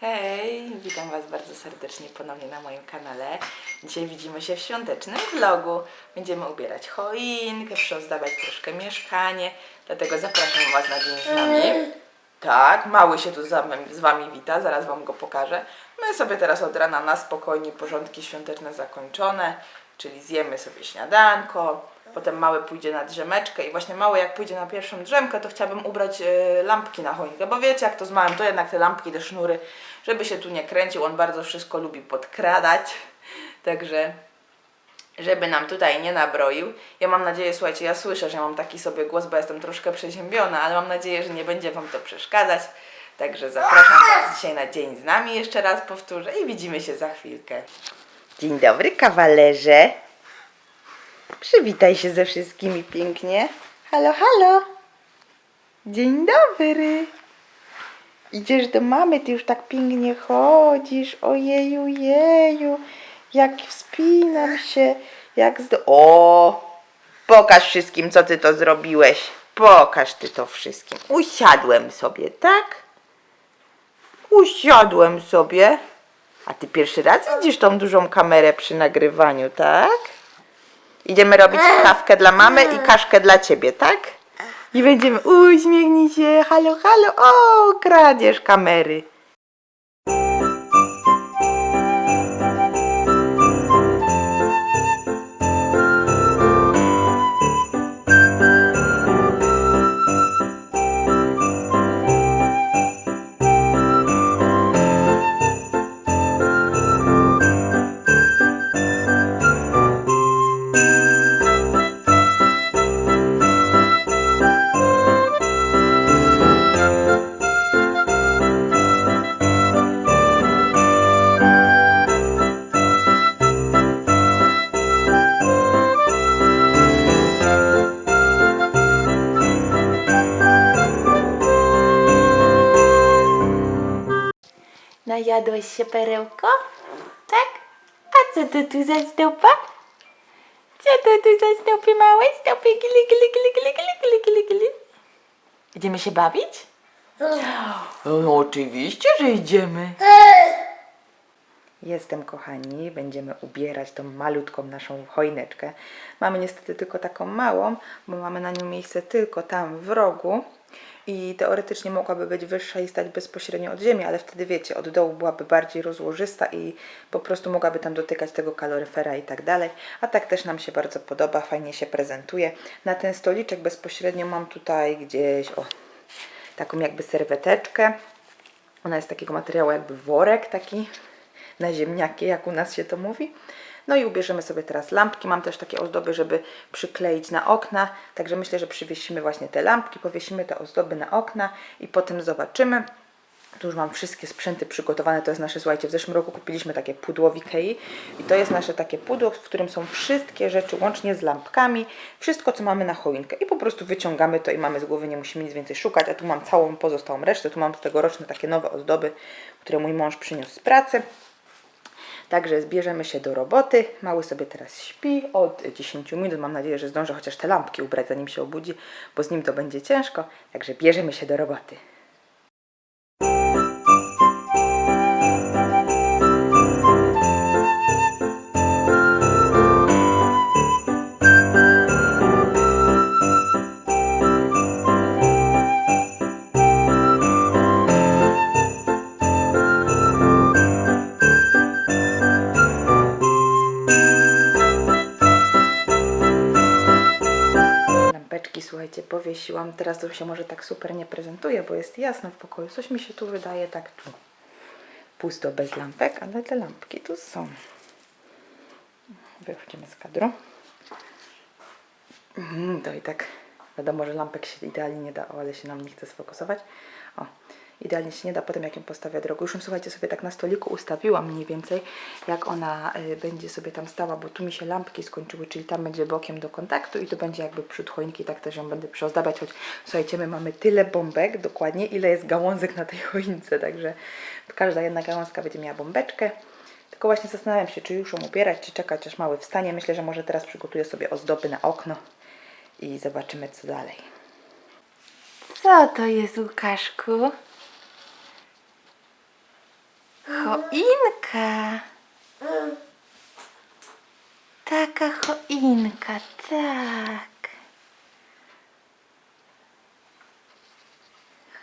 Hej, witam Was bardzo serdecznie ponownie na moim kanale. Dzisiaj widzimy się w świątecznym vlogu. Będziemy ubierać choinkę, przyozdabiać troszkę mieszkanie, dlatego zapraszam Was na dzień z nami. Tak, mały się tu z wami, z wami wita, zaraz Wam go pokażę. My sobie teraz od rana na spokojnie porządki świąteczne zakończone, czyli zjemy sobie śniadanko, potem mały pójdzie na drzemeczkę i właśnie mały jak pójdzie na pierwszą drzemkę, to chciałabym ubrać e, lampki na choinkę, bo wiecie jak to z małym, to jednak te lampki, te sznury, żeby się tu nie kręcił, on bardzo wszystko lubi podkradać, także żeby nam tutaj nie nabroił. Ja mam nadzieję, słuchajcie, ja słyszę, że mam taki sobie głos, bo jestem troszkę przeziębiona, ale mam nadzieję, że nie będzie Wam to przeszkadzać. Także zapraszam Was dzisiaj na dzień z nami, jeszcze raz powtórzę i widzimy się za chwilkę. Dzień dobry, kawalerze. Przywitaj się ze wszystkimi pięknie. Halo, halo. Dzień dobry. Idziesz do mamy, ty już tak pięknie chodzisz. Ojeju, jeju. Jak wspinam się. Jak zdo... O! Pokaż wszystkim, co ty to zrobiłeś. Pokaż ty to wszystkim. Usiadłem sobie, tak? Usiadłem sobie. A ty pierwszy raz widzisz tą dużą kamerę przy nagrywaniu, tak? Idziemy robić kawkę dla mamy i kaszkę dla ciebie, tak? I będziemy, uśmiechnij się, halo, halo, o, kradzież kamery. Najadłeś się perełko? Tak? A co to tu za stopa? Co to tu za stopy małe? Stopy gili, gili, gili, gili, gili, gili, gili. Idziemy się bawić? No, oczywiście, że idziemy. Jestem, kochani, będziemy ubierać tą malutką naszą choineczkę. Mamy niestety tylko taką małą, bo mamy na nią miejsce tylko tam w rogu. I teoretycznie mogłaby być wyższa i stać bezpośrednio od ziemi, ale wtedy wiecie, od dołu byłaby bardziej rozłożysta i po prostu mogłaby tam dotykać tego kaloryfera i tak dalej. A tak też nam się bardzo podoba, fajnie się prezentuje. Na ten stoliczek bezpośrednio mam tutaj gdzieś, o, taką jakby serweteczkę. Ona jest takiego materiału jakby worek taki na ziemniaki, jak u nas się to mówi. No i ubierzemy sobie teraz lampki. Mam też takie ozdoby, żeby przykleić na okna. Także myślę, że przywiesimy właśnie te lampki, powiesimy te ozdoby na okna i potem zobaczymy. Tu już mam wszystkie sprzęty przygotowane. To jest nasze, słuchajcie, w zeszłym roku kupiliśmy takie pudło w Ikei i to jest nasze takie pudło, w którym są wszystkie rzeczy, łącznie z lampkami, wszystko, co mamy na choinkę i po prostu wyciągamy to i mamy z głowy, nie musimy nic więcej szukać, a tu mam całą pozostałą resztę, tu mam tegoroczne takie nowe ozdoby, które mój mąż przyniósł z pracy. Także zbierzemy się do roboty. Mały sobie teraz śpi od 10 minut. Mam nadzieję, że zdążę chociaż te lampki ubrać, zanim się obudzi, bo z nim to będzie ciężko. Także bierzemy się do roboty. Powiesiłam. Teraz to się może tak super nie prezentuje, bo jest jasno w pokoju. Coś mi się tu wydaje tak tu pusto, bez lampek, ale te lampki tu są. Wychodzimy z kadru. Mhm, To i tak wiadomo, że lampek się idealnie nie da, ale się nam nie chce sfokusować. O, idealnie się nie da, potem jak ją postawię drogą. Już ją, słuchajcie, sobie tak na stoliku ustawiłam mniej więcej, jak ona y, będzie sobie tam stała, bo tu mi się lampki skończyły, czyli tam będzie bokiem do kontaktu i to będzie jakby przód choinki, tak też ją będę przyozdabiać, choć słuchajcie, my mamy tyle bombek, dokładnie, ile jest gałązek na tej choince, także każda jedna gałązka będzie miała bombeczkę. Tylko właśnie zastanawiam się, czy już ją ubierać, czy czekać, aż mały wstanie. Myślę, że może teraz przygotuję sobie ozdoby na okno i zobaczymy, co dalej. Co to jest, Łukaszku? Choinka. Taka choinka, tak.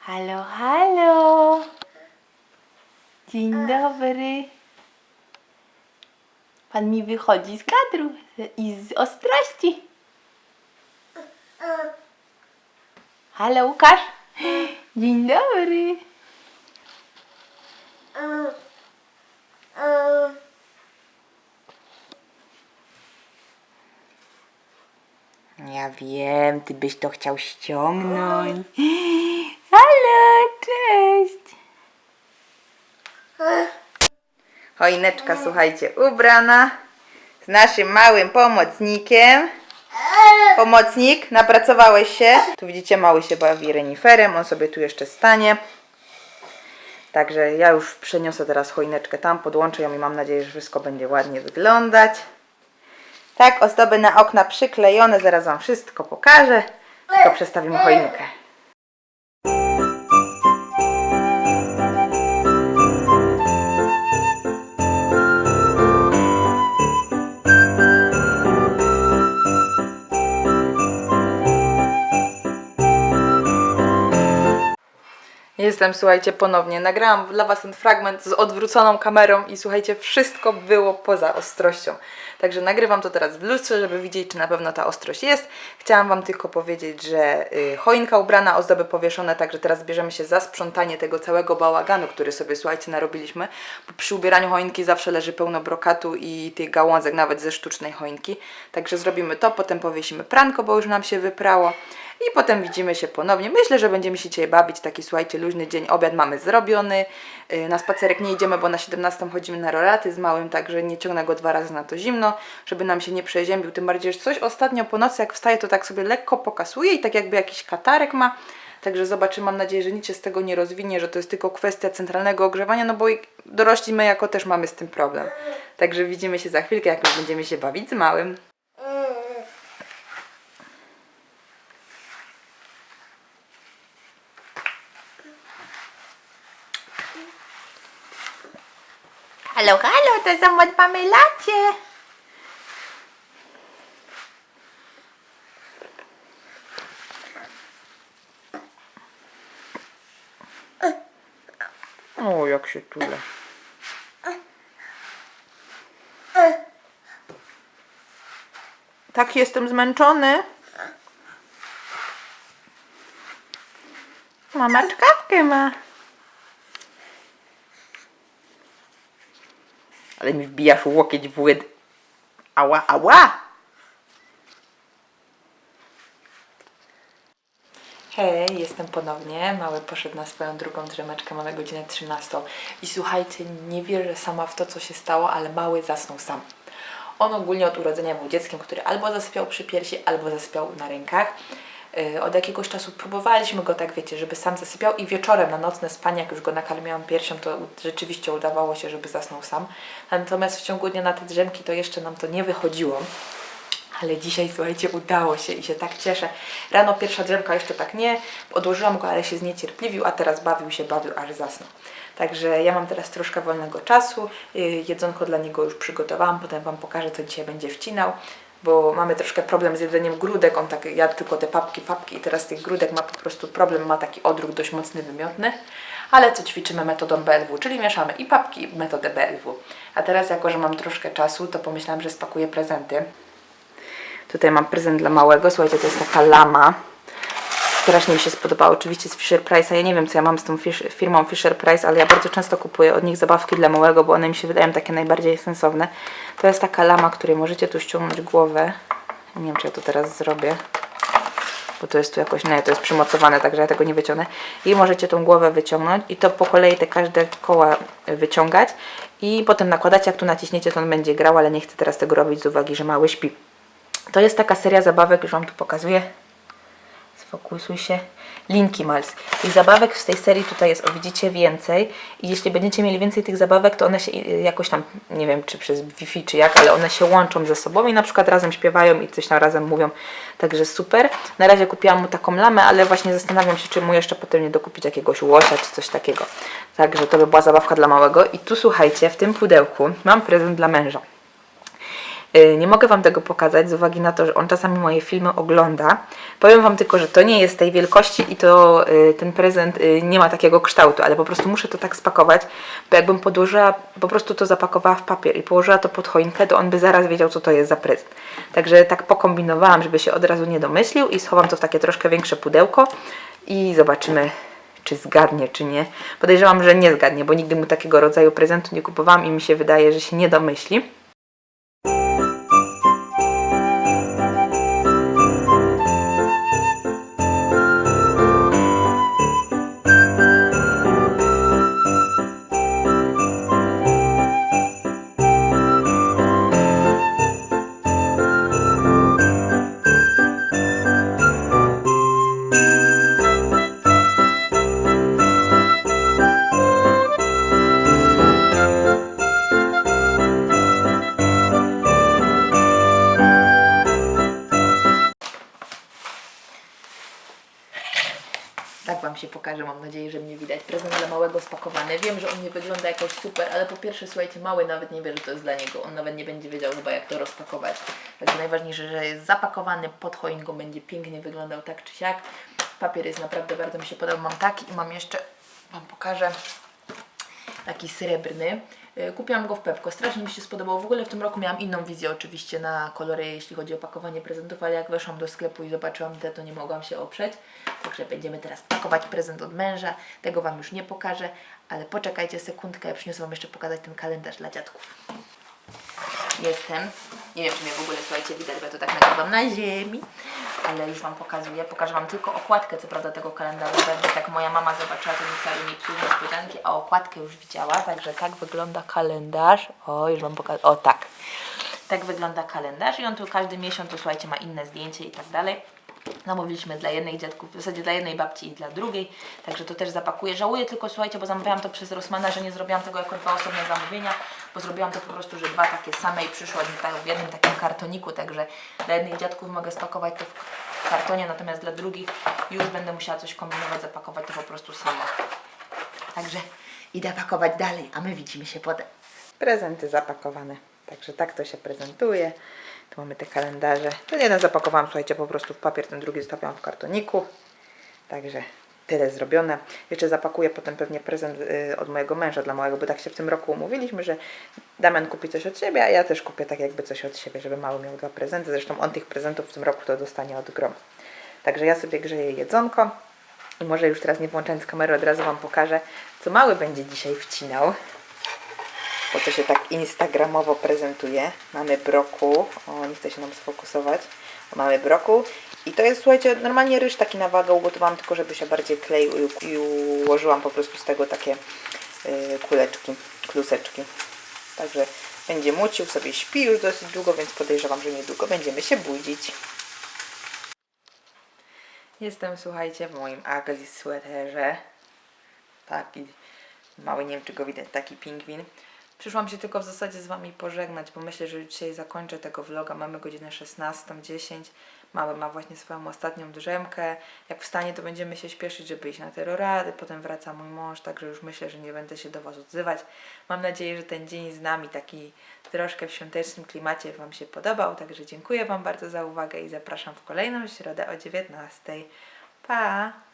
Halo, halo. Dzień dobry. Pan mi wychodzi z kadru i z ostrości. Halo, Łukasz. Dzień dobry. Ja wiem, ty byś to chciał ściągnąć. Halo, cześć. Choineczka, słuchajcie, ubrana z naszym małym pomocnikiem. Pomocnik, napracowałeś się. Tu widzicie, mały się bawi reniferem, on sobie tu jeszcze stanie. Także ja już przeniosę teraz choineczkę tam, podłączę ją i mam nadzieję, że wszystko będzie ładnie wyglądać. Tak, ozdoby na okna przyklejone, zaraz Wam wszystko pokażę. Tylko przestawimy choinkę. Jestem, słuchajcie, ponownie. Nagrałam dla Was ten fragment z odwróconą kamerą i słuchajcie, wszystko było poza ostrością. Także nagrywam to teraz w lustrze, żeby widzieć, czy na pewno ta ostrość jest. Chciałam Wam tylko powiedzieć, że y, choinka ubrana, ozdoby powieszone, także teraz bierzemy się za sprzątanie tego całego bałaganu, który sobie, słuchajcie, narobiliśmy. Bo przy ubieraniu choinki zawsze leży pełno brokatu i tych gałązek, nawet ze sztucznej choinki. Także zrobimy to, potem powiesimy pranko, bo już nam się wyprało. I potem widzimy się ponownie. Myślę, że będziemy się dzisiaj bawić. Taki, słuchajcie, luźny dzień. Obiad mamy zrobiony. Yy, Na spacerek nie idziemy, bo na 17 chodzimy na roraty z małym, także nie ciągnę go dwa razy na to zimno, żeby nam się nie przeziębił. Tym bardziej, że coś ostatnio po nocy, jak wstaje, to tak sobie lekko pokasuje i tak jakby jakiś katarek ma. Także zobaczymy, mam nadzieję, że nic się z tego nie rozwinie, że to jest tylko kwestia centralnego ogrzewania, no bo dorośli my jako też mamy z tym problem. Także widzimy się za chwilkę, jak już będziemy się bawić z małym. Halo, halo, to są od mamy lacie. O, jak się tule. Tak jestem zmęczony. Mama czkawkę ma. Ale mi wbijasz łokieć w łyd. Ała, ała! Hej, jestem ponownie. Mały poszedł na swoją drugą drzemeczkę, mamy godzinę 13. I słuchajcie, nie wierzę sama w to, co się stało, ale mały zasnął sam. On ogólnie od urodzenia był dzieckiem, który albo zasypiał przy piersi, albo zasypiał na rękach. Yy, Od jakiegoś czasu próbowaliśmy go tak, wiecie, żeby sam zasypiał i wieczorem na nocne spanie, jak już go nakarmiłam piersią, to rzeczywiście udawało się, żeby zasnął sam. Natomiast w ciągu dnia na te drzemki to jeszcze nam to nie wychodziło. Ale dzisiaj, słuchajcie, udało się i się tak cieszę. Rano pierwsza drzemka jeszcze tak nie, odłożyłam go, ale się zniecierpliwił, a teraz bawił się, bawił, aż zasnął. Także ja mam teraz troszkę wolnego czasu, yy, jedzonko dla niego już przygotowałam, potem Wam pokażę, co dzisiaj będzie wcinał, bo mamy troszkę problem z jedzeniem grudek, on tak jadł tylko te papki, papki i teraz tych grudek ma po prostu problem, ma taki odruch dość mocny, wymiotny, ale co ćwiczymy metodą BLW, czyli mieszamy i papki i metodę BLW. A teraz jako, że mam troszkę czasu, to pomyślałam, że spakuję prezenty. Tutaj mam prezent dla małego. Słuchajcie, to jest taka lama. Strasznie mi się spodobała. Oczywiście z Fisher Price'a. Ja nie wiem, co ja mam z tą firmą Fisher Price, ale ja bardzo często kupuję od nich zabawki dla małego, bo one mi się wydają takie najbardziej sensowne. To jest taka lama, której możecie tu ściągnąć głowę. Nie wiem, czy ja to teraz zrobię. Bo to jest tu jakoś, nie, to jest przymocowane, także ja tego nie wyciągnę. I możecie tą głowę wyciągnąć i to po kolei te każde koła wyciągać. I potem nakładać, jak tu naciśniecie, to on będzie grał, ale nie chcę teraz tego robić z uwagi, że mały śpi. To jest taka seria zabawek, już Wam tu pokazuję. Sfokusuj się. Linki Mals. Tych zabawek z tej serii tutaj jest, o widzicie, więcej. I jeśli będziecie mieli więcej tych zabawek, to one się y, jakoś tam, nie wiem czy przez Wi-Fi czy jak, ale one się łączą ze sobą i na przykład razem śpiewają i coś tam razem mówią. Także super. Na razie kupiłam mu taką lamę, ale właśnie zastanawiam się, czy mu jeszcze potem nie dokupić jakiegoś łosia czy coś takiego. Także to by była zabawka dla małego. I tu słuchajcie, w tym pudełku mam prezent dla męża. Y, Nie mogę Wam tego pokazać z uwagi na to, że on czasami moje filmy ogląda. Powiem Wam tylko, że to nie jest tej wielkości i to y, ten prezent y, nie ma takiego kształtu, ale po prostu muszę to tak spakować, bo jakbym podłożyła, po prostu to zapakowała w papier i położyła to pod choinkę, to on by zaraz wiedział, co to jest za prezent. Także tak pokombinowałam, żeby się od razu nie domyślił i schowam to w takie troszkę większe pudełko i zobaczymy, czy zgadnie, czy nie. Podejrzewam, że nie zgadnie, bo nigdy mu takiego rodzaju prezentu nie kupowałam i mi się wydaje, że się nie domyśli. Spakowany. Wiem, że on nie wygląda jakoś super, ale po pierwsze, słuchajcie, mały nawet nie wie, że to jest dla niego. On nawet nie będzie wiedział chyba, jak to rozpakować. Także najważniejsze, że jest zapakowany pod choinką, będzie pięknie wyglądał tak czy siak. Papier jest naprawdę bardzo mi się podobał. Mam taki i mam jeszcze, Wam pokażę, taki srebrny. Y, Kupiłam go w Pepko, strasznie mi się spodobał. W ogóle w tym roku miałam inną wizję oczywiście na kolory, jeśli chodzi o pakowanie prezentów, ale jak weszłam do sklepu i zobaczyłam te, to nie mogłam się oprzeć. Także będziemy teraz pakować prezent od męża. Tego Wam już nie pokażę, ale poczekajcie sekundkę, ja przyniosę Wam jeszcze pokazać ten kalendarz dla dziadków. Jestem. Nie wiem, czy mnie w ogóle, słuchajcie, widać, bo to tak nagrywam na ziemi, ale już Wam pokazuję. Pokażę Wam tylko okładkę, co prawda, tego kalendarza, bo tak moja mama zobaczyła, to mi wcale nie a okładkę już widziała, także tak wygląda kalendarz. O, już Wam pokażę. O, tak. Tak wygląda kalendarz i on tu każdy miesiąc, to słuchajcie, ma inne zdjęcie i tak dalej. Zamówiliśmy dla jednej dziadków, w zasadzie dla jednej babci i dla drugiej, także to też zapakuję. Żałuję tylko, słuchajcie, bo zamawiałam to przez Rossmana, że nie zrobiłam tego jako dwa osobne zamówienia, bo zrobiłam to po prostu, że dwa takie same i przyszło tak w jednym takim kartoniku, także dla jednych dziadków mogę spakować to w kartonie, natomiast dla drugich już będę musiała coś kombinować, zapakować to po prostu samo. Także idę pakować dalej, a my widzimy się potem. Prezenty zapakowane. Także tak to się prezentuje. Tu mamy te kalendarze. Ten jeden zapakowałam, słuchajcie, po prostu w papier, ten drugi zostawiłam w kartoniku. Także tyle zrobione. Jeszcze zapakuję potem pewnie prezent y, od mojego męża dla małego, bo tak się w tym roku umówiliśmy, że Damian kupi coś od siebie, a ja też kupię tak jakby coś od siebie, żeby mały miał dwa prezenty. Zresztą on tych prezentów w tym roku to dostanie od groma. Także ja sobie grzeję jedzonko. I może już teraz nie włączając kamery od razu Wam pokażę, co mały będzie dzisiaj wcinał bo to się tak instagramowo prezentuje. Mamy broku, o nie chce się nam sfokusować. Mamy broku i to jest, słuchajcie, normalnie ryż taki na wagę ugotowałam, tylko żeby się bardziej kleił i, ułożyłam po prostu z tego takie y, kuleczki, kluseczki. Także będzie mucił, sobie śpi już dosyć długo, więc podejrzewam, że niedługo będziemy się budzić. Jestem, słuchajcie, w moim ugly sweaterze. Taki mały, nie wiem czy go widać, taki pingwin. Przyszłam się tylko w zasadzie z Wami pożegnać, bo myślę, że dzisiaj zakończę tego vloga. Mamy godzinę 16.10. Mały ma właśnie swoją ostatnią drzemkę. Jak wstanie, to będziemy się śpieszyć, żeby iść na terrorady. Potem wraca mój mąż, także już myślę, że nie będę się do Was odzywać. Mam nadzieję, że ten dzień z nami, taki troszkę w świątecznym klimacie, Wam się podobał. Także dziękuję Wam bardzo za uwagę i zapraszam w kolejną środę o 19.00. Pa!